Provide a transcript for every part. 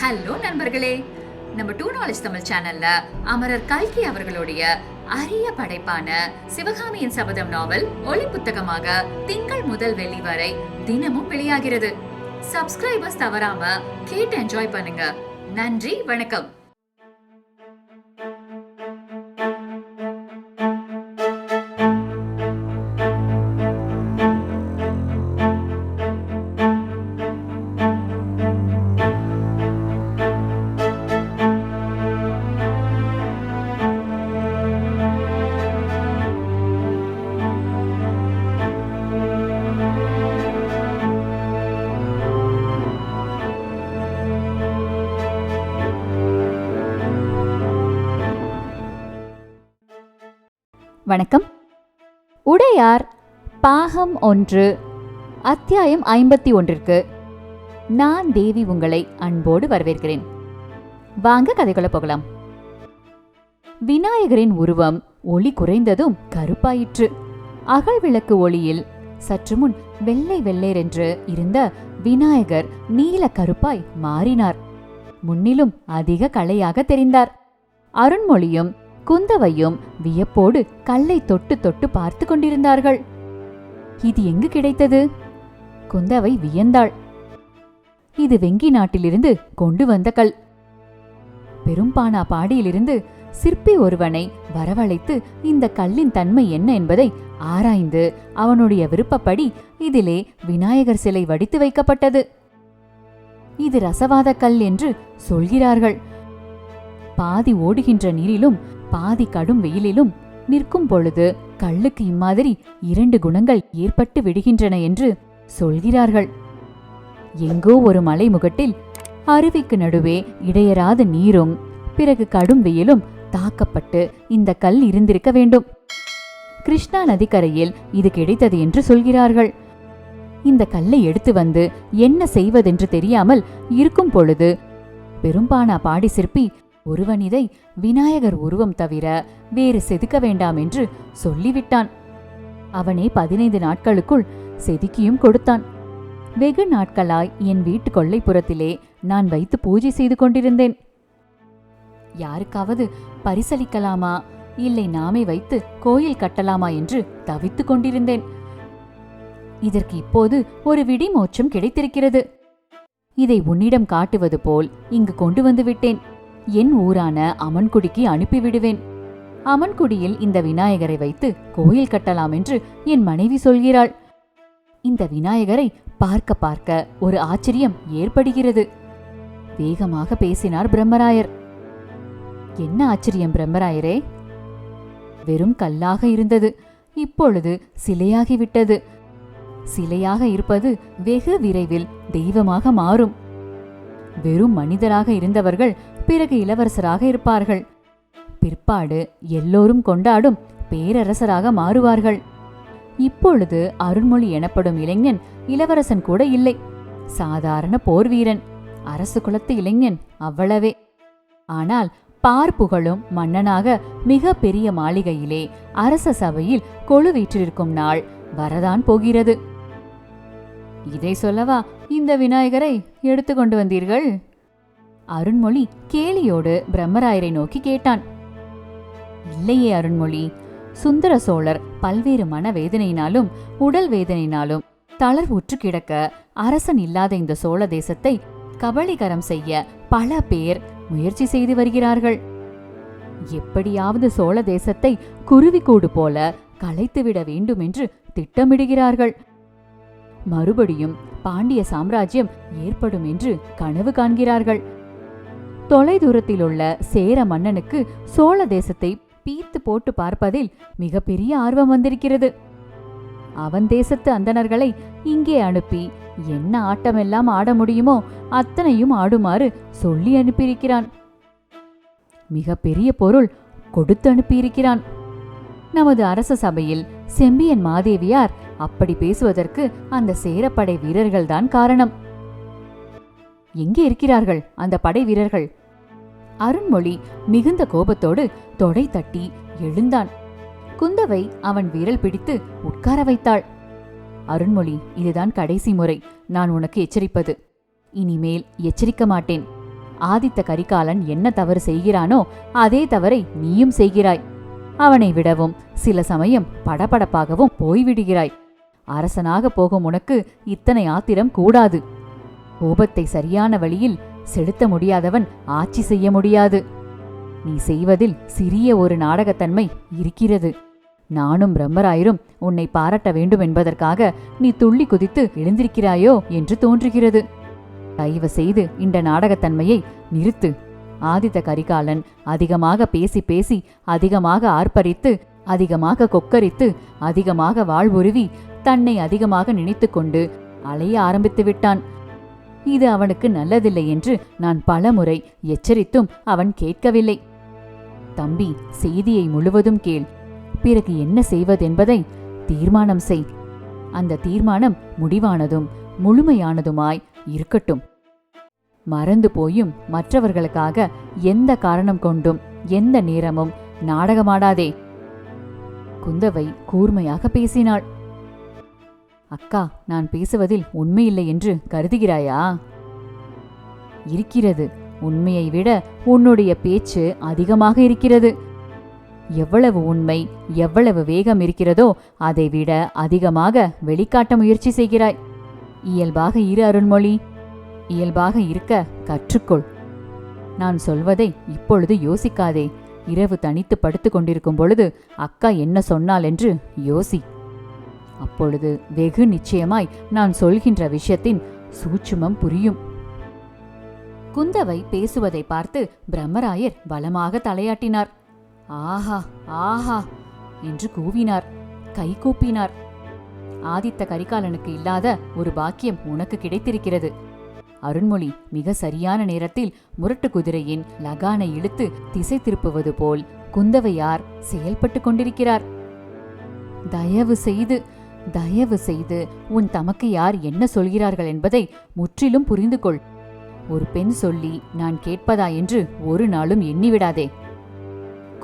Hello நண்பர்களே. நம்ம two knowledge Tamil சேனல்ல அமரர் கல்கி அவர்களுடைய அரிய படைப்பான சிவகாமியின் சபதம் நாவல் ஒளி புத்தகமாக திங்கள் முதல் வெள்ளி வரை தினமும் வெளியாகிறது. சப்ஸ்கிரைபர்ஸ் தவறாம கேட்டு என்ஜாய் பண்ணுங்க. நன்றி வணக்கம். வணக்கம். உடையார் பாகம் ஒன்று அத்தியாயம் ஐம்பத்தி ஒன்றிற்கு நான் தேவி உங்களை அன்போடு வரவேற்கிறேன். வாங்க கதைக்குள்ள போகலாம். விநாயகரின் உருவம் ஒளி குறைந்ததும் கருப்பாயிற்று. அகல் விளக்கு ஒளியில் சற்று முன் வெள்ளை வெள்ளேரென்று இருந்த விநாயகர் நீல கருப்பாய் மாறினார். முன்னிலும் அதிக கலையாக தெரிந்தார். அருண்மொழியும் குந்தவையும் வியப்போடு கல்லை தொட்டு தொட்டு பார்த்து கொண்டிருந்தார்கள். இது எங்கு கிடைத்தது? குந்தவை வியந்தாள். இது வெங்கி நாட்டிலிருந்து கொண்டு வந்த கல். பெரும்பானா பாடியிலிருந்து சிற்பி ஒருவனை வரவழைத்து இந்த கல்லின் தன்மை என்ன என்பதை ஆராய்ந்து அவனுடைய விருப்பப்படி இதிலே விநாயகர் சிலை வடித்து வைக்கப்பட்டது. இது ரசவாத கல் என்று சொல்கிறார்கள். பாதி ஓடுகின்ற நீரிலும் பாதி கடும் வெயிலிலும் நிற்கும் பொழுது கல்லுக்கு இம்மாதிரி இரண்டு குணங்கள் ஏற்பட்டு விடுகின்றன என்று சொல்கிறார்கள். எங்கோ ஒரு மலைமுகட்டில் அருவிக்கு நடுவே இடையராத நீரும் பிறகு கடும் வெயிலும் தாக்கப்பட்டு இந்த கல் இருந்திருக்க வேண்டும். கிருஷ்ணா நதிக்கரையில் இது கிடைத்தது என்று சொல்கிறார்கள். இந்த கல்லை எடுத்து வந்து என்ன செய்வதென்று தெரியாமல் இருக்கும் பொழுது பெரும்பானா பாடி சிற்பி ஒருவன் இதை விநாயகர் உருவம் தவிர வேறு செதுக்க வேண்டாம் என்று சொல்லிவிட்டான். அவனே பதினைந்து நாட்களுக்குள் செதுக்கியும் கொடுத்தான். வெகு நாட்களாய் என் வீட்டு கொல்லைப்புறத்திலே நான் வைத்து பூஜை செய்து கொண்டிருந்தேன். யாருக்காவது பரிசளிக்கலாமா? இல்லை நாமே வைத்து கோயில் கட்டலாமா என்று தவித்துக் கொண்டிருந்தேன். இதற்கு இப்போது ஒரு விடிமோச்சம் கிடைத்திருக்கிறது. இதை உன்னிடம் காட்டுவது போல் இங்கு கொண்டு வந்து விட்டேன். என் ஊரான அமன்குடிக்கு அனுப்பிவிடுவேன். அமன்குடியில் இந்த விநாயகரை வைத்து கோயில் கட்டலாம் என்று என் மனைவி சொல்கிறாள். இந்த விநாயகரை பார்க்க பார்க்க ஒரு ஆச்சரியம் ஏற்படுகிறது. வேகமாக பேசினார் பிரம்மராயர். என்ன ஆச்சரியம் பிரம்மராயரே? வெறும் கல்லாக இருந்தது. இப்பொழுது சிலையாகிவிட்டது. சிலையாக இருப்பது வெகு விரைவில் தெய்வமாக மாறும். வெறும் மனிதராக இருந்தவர்கள் பிறகு இளவரசராக இருப்பார்கள். பிற்பாடு எல்லோரும் கொண்டாடும் பேரரசராக மாறுவார்கள். இப்பொழுது அருண்மொழி எனப்படும் இளைஞன் இளவரசன் கூட இல்லை. சாதாரண போர் வீரன் அரசு குலத்து இளைஞன் அவ்வளவே. ஆனால் பார்ப்புகழும் மன்னனாக மிக பெரிய மாளிகையிலே அரச சபையில் கொழு வீற்றிருக்கும் நாள் வரதான் போகிறது. இதை சொல்லவா இந்த விநாயகரை எடுத்துக்கொண்டு வந்தீர்கள்? அருண்மொழி கேலியோடு பிரம்மராயரை நோக்கி கேட்டான். இல்லையே அருண்மொழி சுந்தர சோழர் பல்வேறு மன வேதனையினாலும் உடல் வேதனையினாலும் தளர்வுற்று கிடக்க அரசன் இல்லாத இந்த சோழ தேசத்தை கபளீகரம் செய்ய பல பேர் முயற்சி செய்து வருகிறார்கள். எப்படியாவது சோழ தேசத்தை குருவிக்கூடு போல கலைத்துவிட வேண்டும் என்று திட்டமிடுகிறார்கள். மறுபடியும் பாண்டிய சாம்ராஜ்யம் ஏற்படும் என்று கனவு காண்கிறார்கள். தொலைதூரத்திலுள்ள சேர மன்னனுக்கு சோழ தேசத்தை பீத்து போட்டு பார்ப்பதில் மிகப்பெரிய ஆர்வம் வந்திருக்கிறது. அவன் தேசத்து அந்தணர்களை இங்கே அனுப்பி என்ன ஆட்டமெல்லாம் ஆட முடியுமோ அத்தனையும் ஆடுமாறு சொல்லி அனுப்பியிருக்கிறான். மிகப்பெரிய பொருள் கொடுத்து அனுப்பியிருக்கிறான். நமது அரச சபையில் செம்பியன் மாதேவியார் அப்படி பேசுவதற்கு அந்த சேரப்படை வீரர்கள்தான் காரணம். எங்கே இருக்கிறார்கள் அந்த படை வீரர்கள்? அருண்மொழி மிகுந்த கோபத்தோடு தொடை தட்டி எழுந்தான். குந்தவை அவன் விரல் பிடித்து உட்கார வைத்தாள். அருண்மொழி இதுதான் கடைசி முறை. நான் உனக்கு எச்சரிப்பது. இனிமேல் எச்சரிக்க மாட்டேன். ஆதித்த கரிகாலன் என்ன தவறு செய்கிறானோ அதே தவறை நீயும் செய்கிறாய். அவனை விடவும் சில சமயம் படபடப்பாகவும் போய்விடுகிறாய். அரசனாக போகும் உனக்கு இத்தனை ஆத்திரம் கூடாது. கோபத்தை சரியான வழியில் செலுத்த முடியாதவன் ஆட்சி செய்ய முடியாது. நீ செய்வதில் சிறிய ஒரு நாடகத்தன்மை இருக்கிறது. நானும் பிரம்மராயரும் உன்னை பாராட்ட வேண்டும் என்பதற்காக நீ துள்ளி குதித்து எழுந்திருக்கிறாயோ என்று தோன்றுகிறது. தயவு செய்து இந்த நாடகத்தன்மையை நிறுத்து. ஆதித்த கரிகாலன் அதிகமாக பேசி பேசி அதிகமாக ஆர்ப்பரித்து அதிகமாக கொக்கரித்து அதிகமாக வாழ்வுருவி தன்னை அதிகமாக நினைத்துக்கொண்டு அலைய ஆரம்பித்து விட்டான். இது அவனுக்கு நல்லதில்லை என்று நான் பலமுறை எச்சரித்தும் அவன் கேட்கவில்லை. தம்பி செய்தியை முழுவதும் கேள். பிறகு என்ன செய்வதென்பதை தீர்மானம் செய். அந்த தீர்மானம் முடிவானதும் முழுமையானதுமாய் இருக்கட்டும். மறந்து போயும் மற்றவர்களுக்காக எந்த காரணம் கொண்டும் எந்த நேரமும் நாடகமாடாதே. குந்தவை கூர்மையாக பேசினாள். அக்கா நான் பேசுவதில் உண்மையில்லை என்று கருதுகிறாயா? இருக்கிறது. உண்மையை விட உன்னுடைய பேச்சு அதிகமாக இருக்கிறது. எவ்வளவு உண்மை எவ்வளவு வேகம் இருக்கிறதோ அதைவிட அதிகமாக வெளிக்காட்ட முயற்சி செய்கிறாய். இயல்பாக இரு அருண்மொழி. இயல்பாக இருக்க கற்றுக்கொள். நான் சொல்வதை இப்பொழுது யோசிக்காதே. இரவு தனித்து படுத்து கொண்டிருக்கும் பொழுது அக்கா என்ன சொன்னாள் என்று யோசி. அப்பொழுது வெகு நிச்சயமாய் நான் சொல்கின்ற விஷயத்தின் சூட்சுமம் புரியும். குந்தவை பேசுவதை பார்த்து பிரம்மராயர் பலமாக தலையாட்டினார். ஆஹா ஆஹா என்று கூவினார் கை கூப்பினார். ஆதித்த கரிகாலனுக்கு இல்லாத ஒரு பாக்கியம் உனக்கு கிடைத்திருக்கிறது. அருண்மொழி மிக சரியான நேரத்தில் முரட்டு குதிரையின் லகானை இழுத்து திசை திருப்புவது போல் குந்தவையார் செயல்பட்டு கொண்டிருக்கிறார்? தயவு செய்து தயவு செய்து உன் தமக்கு யார் என்ன சொல்கிறார்கள் என்பதை முற்றிலும் புரிந்து கொள் ஒரு பெண் சொல்லி நான் கேட்பதா என்று ஒரு நாளும் எண்ணிவிடாதே.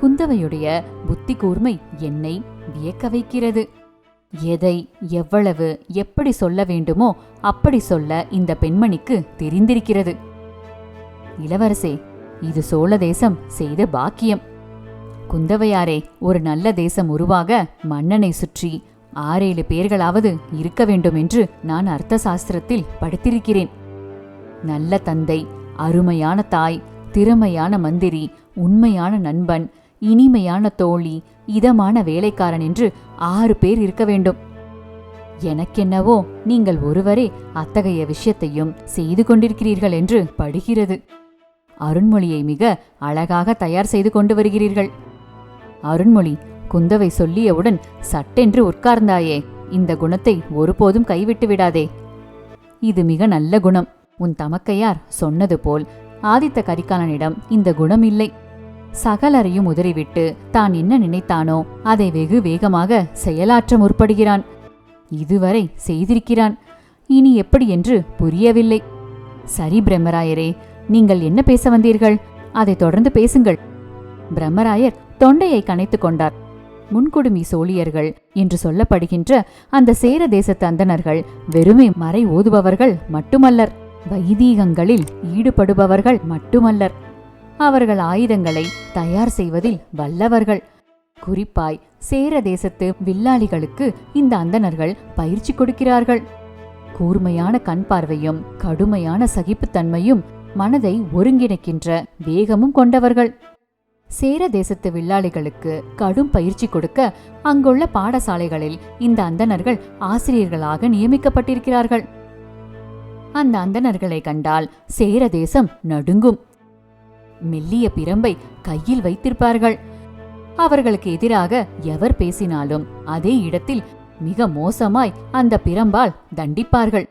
குந்தவையுடைய புத்தி கூர்மை என்னை வியக்க வைக்கிறது. எதை எவ்வளவு எப்படி சொல்ல வேண்டுமோ அப்படி சொல்ல இந்த பெண்மணிக்கு தெரிந்திருக்கிறது. இளவரசே இது சோழ தேசம் செய்த பாக்கியம். குந்தவையாரே ஒரு நல்ல தேசம் உருவாக மன்னனை சுற்றி ஆறேழு பேர்களாவது இருக்க வேண்டும் என்று நான் அர்த்த சாஸ்திரத்தில் படித்திருக்கிறேன். நல்ல தந்தை அருமையான தாய் திறமையான மந்திரி உண்மையான நண்பன் இனிமையான தோழி இதமான வேலைக்காரன் என்று ஆறு பேர் இருக்க வேண்டும். எனக்கென்னவோ நீங்கள் ஒருவரே அத்தகைய விஷயத்தையும் செய்து கொண்டிருக்கிறீர்கள் என்று படுகிறது. அருண்மொழியை மிக அழகாக தயார் செய்து கொண்டு வருகிறீர்கள். அருண்மொழி குந்தவை சொல்லியவுடன் சட்டென்று உட்கார்ந்தாயே இந்த குணத்தை ஒருபோதும் கைவிட்டு விடாதே. இது மிக நல்ல குணம். உன் தமக்கையார் சொன்னது போல் ஆதித்த கரிகாலனிடம் இந்த குணம் இல்லை சகலரையும் உதறிவிட்டு தான் என்ன நினைத்தானோ அதை வெகு வேகமாக செயலாற்ற முற்படுகிறான். இதுவரை செய்திருக்கிறான். இனி எப்படி என்று புரியவில்லை. சரி பிரம்மராயரே நீங்கள் என்ன பேச வந்தீர்கள்? அதை தொடர்ந்து பேசுங்கள். பிரம்மராயர் தொண்டையை கனைத்துக் கொண்டார். முன்குடுமி சோழியர்கள் என்று சொல்லப்படுகின்ற அந்த சேர தேசத்து அந்தணர்கள் வெறுமே மறை ஓதுபவர்கள் மட்டுமல்லர். வைதீகங்களில் ஈடுபடுபவர்கள் மட்டுமல்லர். அவர்கள் ஆயுதங்களை தயார் செய்வதில் வல்லவர்கள். குறிப்பாய் சேர தேசத்து வில்லாளிகளுக்கு இந்த அந்தணர்கள் பயிற்சி கொடுக்கிறார்கள். கூர்மையான கண் பார்வையும் கடுமையான சகிப்புத்தன்மையும் மனதை ஒருங்கிணைக்கின்ற வேகமும் கொண்டவர்கள். சேர தேசத்து வில்லாளிகளுக்கு கடும் பயிற்சி கொடுக்க அங்குள்ள பாடசாலைகளில் இந்த அந்தணர்கள் ஆசிரியர்களாக நியமிக்கப்பட்டிருக்கிறார்கள். அந்த அந்தணர்களை கண்டால் சேர தேசம் நடுங்கும். மெல்லிய பிரம்பை கையில் வைத்திருப்பார்கள். அவர்களுக்கு எதிராக எவர் பேசினாலும் அதே இடத்தில் மிக மோசமாய் அந்த பிரம்பால் தண்டிப்பார்கள்.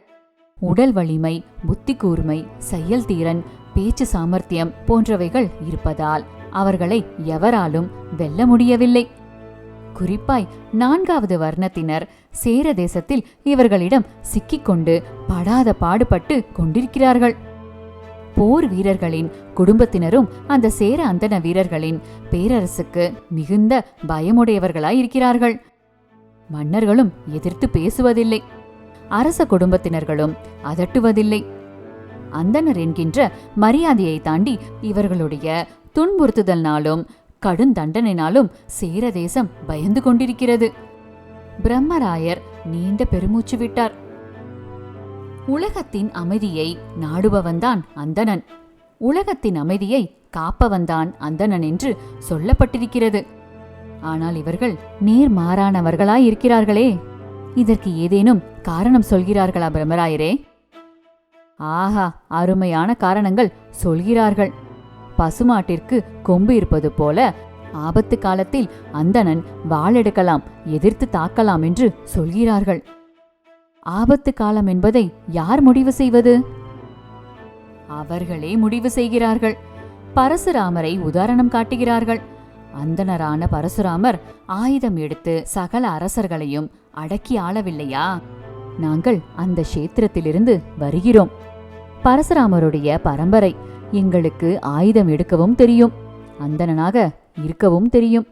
உடல் வலிமை புத்தி கூர்மை செயல்திறன் பேச்சு சாமர்த்தியம் போன்றவைகள் இருப்பதால் அவர்களை எவராலும் வெல்ல முடியவில்லை. குறிப்பாய் நான்காவது வர்ணத்தினர் சேர தேசத்தில் இவர்களிடம் சிக்கிக்கொண்டு படாத பாடுபட்டு கொண்டிருக்கிறார்கள். போர் வீரர்களின் குடும்பத்தினரும் அந்த சேர அந்தன வீரர்களின் பேரரசுக்கு மிகுந்த பயமுடையவர்களாயிருக்கிறார்கள் மன்னர்களும் எதிர்த்து பேசுவதில்லை. அரச குடும்பத்தினர்களும் அதட்டுவதில்லை. அந்தனர் என்கின்ற மரியாதையை தாண்டி இவர்களுடைய துன்புறுத்துதல்னாலும் கடுந்தண்டனைனாலும் சேர தேசம் பயந்து கொண்டிருக்கிறது. பிரம்மராயர் நீண்ட பெருமூச்சு விட்டார். உலகத்தின் அமைதியை நாடுபவன்தான் அந்தணன். உலகத்தின் அமைதியை காப்பவன்தான் அந்தணன் என்று சொல்லப்பட்டிருக்கிறது. ஆனால் இவர்கள் நேர்மாறானவர்களாய் இருக்கிறார்களே இதற்கு ஏதேனும் காரணம் சொல்கிறார்களா பிரம்மராயரே? ஆஹா அருமையான காரணங்கள் சொல்கிறார்கள். பசுமாட்டிற்கு கொம்பு இருப்பது போல ஆபத்து காலத்தில் அந்தணன் வாளெடுக்கலாம் எதிர்த்து தாக்கலாம் என்று சொல்கிறார்கள். ஆபத்து காலம் என்பதை யார் முடிவு செய்வது? அவர்களே முடிவு செய்கிறார்கள். பரசுராமரை உதாரணம் காட்டுகிறார்கள். அந்தணரான பரசுராமர் ஆயுதம் எடுத்து சகல அரசர்களையும் அடக்கி ஆளவில்லையா? நாங்கள் அந்த கஷேத்திரத்திலிருந்து வருகிறோம். பரசுராமருடைய பரம்பரை எங்களுக்கு ஆயுதம் எடுக்கவும் தெரியும். அந்தணனாக இருக்கவும் தெரியும்.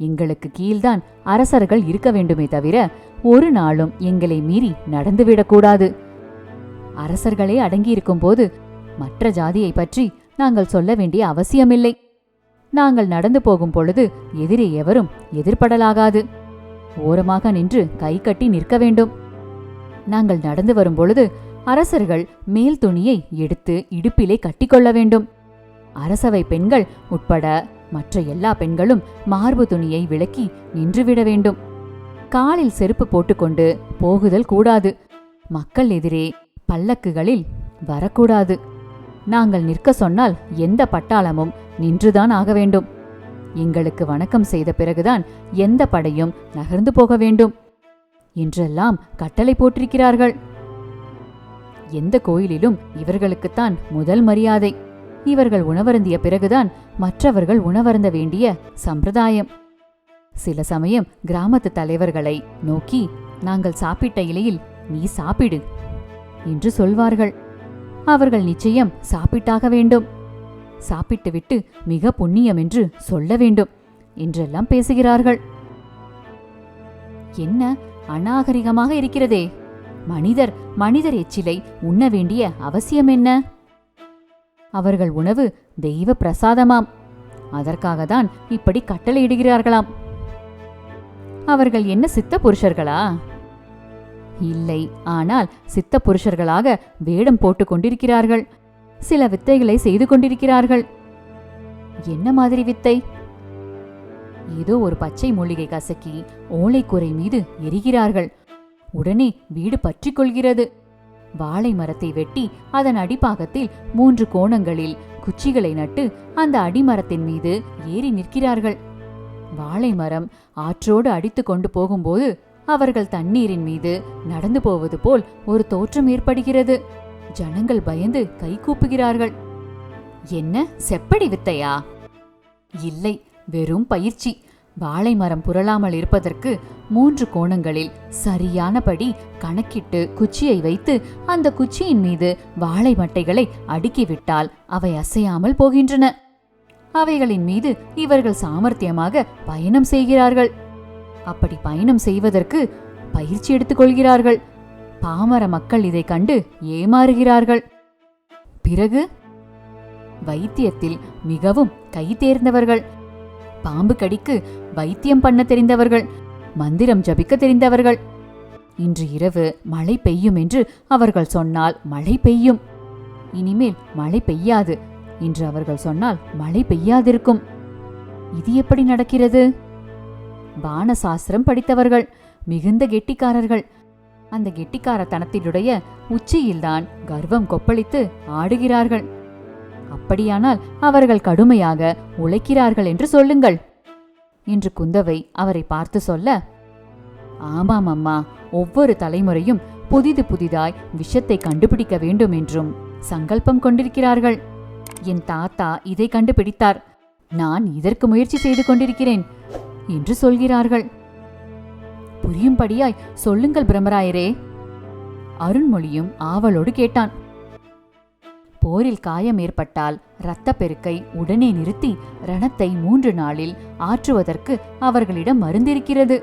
எங்களுக்கு கீழ்தான் அரசர்கள் இருக்க வேண்டுமே தவிர ஒரு நாளும் எங்களை மீறி நடந்துவிடக்கூடாது அரசர்களே அடங்கியிருக்கும் போது மற்ற ஜாதியை பற்றி நாங்கள் சொல்ல வேண்டிய அவசியமில்லை. நாங்கள் நடந்து போகும் பொழுது எதிரே எவரும் எதிர்படலாகாது ஓரமாக நின்று கை கட்டி நிற்க வேண்டும். நாங்கள் நடந்து வரும் பொழுது அரசர்கள் மேல் துணியை எடுத்து இடுப்பிலே கட்டிக்கொள்ள வேண்டும். அரசவை பெண்கள் உட்பட மற்ற எல்லா பெண்களும் மார்பு துணியை விலக்கி நின்றுவிட வேண்டும். காலில் செருப்பு போட்டுக்கொண்டு போகுதல் கூடாது. மக்கள் எதிரே பல்லக்குகளில் வரக்கூடாது. நாங்கள் நிற்க சொன்னால் எந்த பட்டாளமும் நின்றுதான் ஆக வேண்டும். எங்களுக்கு வணக்கம் செய்த பிறகுதான் எந்த படையும் நகர்ந்து போக வேண்டும். என்றெல்லாம் கட்டளை போட்டிருக்கிறார்கள். எந்த கோயிலிலும் இவர்களுக்குத்தான் முதல் மரியாதை. இவர்கள் உணவருந்திய பிறகுதான் மற்றவர்கள் உணவருந்த வேண்டிய சம்பிரதாயம். சில சமயம் கிராமத்து தலைவர்களை நோக்கி நாங்கள் சாப்பிட்ட இலையில் நீ சாப்பிடு என்று சொல்வார்கள். அவர்கள் நிச்சயம் சாப்பிட்டாக வேண்டும். சாப்பிட்டுவிட்டு மிக புண்ணியம் என்று சொல்ல வேண்டும் என்றெல்லாம் பேசுகிறார்கள். என்ன அநாகரிகமாக இருக்கிறதே! மனிதர் மனிதர் எச்சிலை உண்ண வேண்டிய அவசியம் என்ன? அவர்கள் உணவு தெய்வ பிரசாதமாம். அதற்காகத்தான் இப்படி கட்டளையிடுகிறார்களாம். அவர்கள் என்ன சித்த புருஷர்களா? இல்லை ஆனால் சித்த புருஷர்களாக வேடம் போட்டு கொண்டிருக்கிறார்கள். சில வித்தைகளை செய்து கொண்டிருக்கிறார்கள். என்ன மாதிரி வித்தை? ஏதோ ஒரு பச்சை மூலிகை கசக்கி ஓலைக்குறை மீது எரிகிறார்கள். உடனே வீடு பற்றிக் கொள்கிறது வாழை மரத்தை வெட்டி அதன் அடிப்பாகத்தில் மூன்று கோணங்களில் குச்சிகளை நட்டு அந்த அடிமரத்தின் மீது ஏறி நிற்கிறார்கள். வாழை மரம் ஆற்றோடு அடித்து கொண்டு போகும்போது அவர்கள் தண்ணீரின் மீது நடந்து போவது போல் ஒரு தோற்றம் ஏற்படுகிறது. ஜனங்கள் பயந்து கை கூப்புகிறார்கள். என்ன செப்படி வித்தையா? இல்லை வெறும் பயிற்சி. வாழை மரம் புரளாமல் இருப்பதற்கு மூன்று கோணங்களில் சரியானபடி கணக்கிட்டு குச்சியை வைத்து அந்த குச்சியின் மீது வாழை மட்டைகளை அடுக்கிவிட்டால் அவை அசையாமல் போகின்றன. அவைகளின் மீது இவர்கள் சாமர்த்தியமாக பயணம் செய்கிறார்கள். அப்படி பயணம் செய்வதற்கு பயிற்சி எடுத்துக்கொள்கிறார்கள் பாமர மக்கள் இதை கண்டு ஏமாறுகிறார்கள். பிறகு வைத்தியத்தில் மிகவும் கை தேர்ந்தவர்கள் பாம்பு கடிக்கு வைத்தியம் பண்ண தெரிந்தவர்கள் மந்திரம் ஜபிக்க தெரிந்தவர்கள். இன்று இரவு மழை பெய்யும் என்று அவர்கள் சொன்னால் மழை பெய்யும். இனிமேல் மழை பெய்யாது என்று அவர்கள் சொன்னால் மழை பெய்யாதிருக்கும். இது எப்படி நடக்கிறது? வானசாஸ்திரம் படித்தவர்கள் மிகுந்த கெட்டிக்காரர்கள். அந்த கெட்டிக்காரத்தனத்தினுடைய உச்சியில்தான் கர்வம் கொப்பளித்து ஆடுகிறார்கள். அப்படியானால் அவர்கள் கடுமையாக உழைக்கிறார்கள் என்று சொல்லுங்கள். என்று குந்தவை அவரை பார்த்து சொல்ல ஆமாம் அம்மா ஒவ்வொரு தலைமுறையும் புதிது புதிதாய் விஷத்தை கண்டுபிடிக்க வேண்டும் என்றும் சங்கல்பம் கொண்டிருக்கிறார்கள். என் தாத்தா இதை கண்டுபிடித்தார். நான் இதற்கு முயற்சி செய்து கொண்டிருக்கிறேன் என்று சொல்கிறார்கள். புரியும்படியாய் சொல்லுங்கள் பிரம்மராயரே அருண்மொழியும் ஆவலோடு கேட்டான். போரில் காயம் ஏற்பட்டால் பெருக்கை உடனே நிறுத்தி ரணத்தை மூன்று நாளில் ஆற்றுவதற்கு அவர்களிடம் மருந்திருக்கிறது.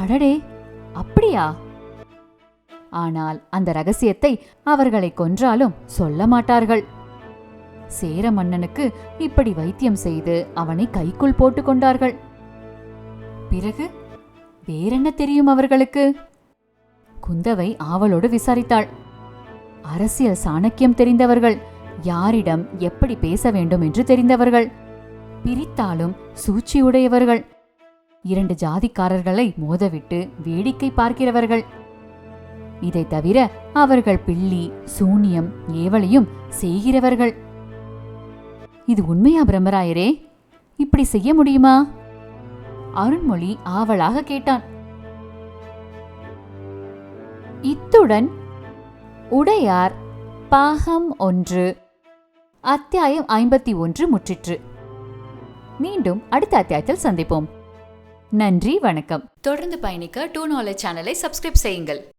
அடடே அப்படியா? ஆனால் அந்த ரகசியத்தை அவர்களை கொன்றாலும் சொல்ல மாட்டார்கள். சேர மன்னனுக்கு இப்படி வைத்தியம் செய்து அவனை கைக்குள் போட்டுக் கொண்டார்கள். பிறகு வேறென்ன தெரியும் அவர்களுக்கு? குந்தவை ஆவலோடு விசாரித்தாள். அரசியல் சாணக்கியம் தெரிந்தவர்கள் யாரிடம் எப்படி பேச வேண்டும் என்று தெரிந்தவர்கள். பிரித்தாலும் சூழ்ச்சியுடையவர்கள். இரண்டு ஜாதிக்காரர்களை மோதவிட்டு வேடிக்கை பார்க்கிறவர்கள். இதை தவிர அவர்கள் பில்லி சூனியம் ஏவலையும் செய்கிறவர்கள். இது உண்மையா பிரம்மராயரே? இப்படி செய்ய முடியுமா? அருண்மொழி ஆவலாக கேட்டான். இத்துடன் உடையார் பாகம் ஒன்று அத்தியாயம் ஐம்பத்தி ஒன்று முற்றிற்று. மீண்டும் அடுத்த அத்தியாயத்தில் சந்திப்போம். நன்றி வணக்கம். தொடர்ந்து பயணிக்க டூ நாலேஜ் சேனலை சப்ஸ்கிரைப் செய்யுங்கள்.